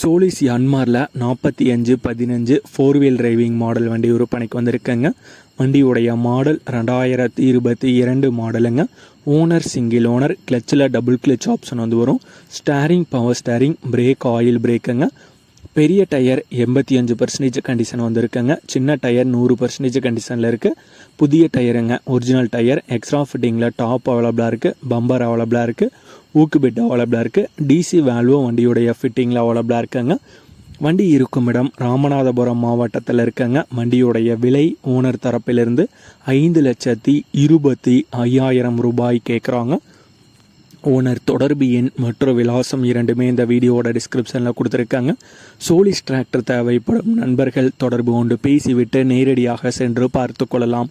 சோலிஸ் அன்மாரில் நாற்பத்தி அஞ்சு பதினஞ்சு ஃபோர் வீல் டிரைவிங் மாடல் வண்டி விற்பனைக்கு வந்திருக்கேங்க. வண்டியுடைய மாடல் ரெண்டாயிரத்தி இருபத்தி இரண்டு மாடலுங்க ஓனர் சிங்கிள் ஓனர் கிளச்சில் டபுள் கிளச் ஆப்ஷன் வந்து வரும். Steering power steering brake oil பிரேக்குங்க பெரிய டயர் எண்பத்தி அஞ்சு பர்சன்டேஜ் கண்டிஷன் வந்திருக்குங்க. சின்ன டயர் நூறு பர்சன்டேஜ் கண்டிஷனில் இருக்குது புதிய டயருங்க ஒரிஜினல் டயர் எக்ஸ்ட்ரா ஃபிட்டிங்கில் டாப் அவைலபிளாக இருக்குது பம்பர் அவைலபிளாக இருக்குது ஊக்கு பெட் அவைலபிளாக இருக்குது டிசி வேல்வும் வண்டியுடைய ஃபிட்டிங்கில் அவைலபிளாக இருக்குங்க. வண்டி இருக்கும் இடம் ராமநாதபுரம் மாவட்டத்தில் இருக்குங்க. வண்டியுடைய விலை ஓனர் தரப்பிலிருந்து ஐந்து லட்சத்தி இருபத்தி ஐயாயிரம் ரூபாய் கேட்குறாங்க ஓனர் தொடர்பு எண் மற்றும் விலாசம் இரண்டுமே இந்த வீடியோவோட டிஸ்கிரிப்ஷனில் கொடுத்துருக்காங்க. சோலிஸ் டிராக்டர் தேவைப்படும் நண்பர்கள் தொடர்பு கொண்டு பேசிவிட்டு நேரடியாக சென்று பார்த்து கொள்ளலாம்.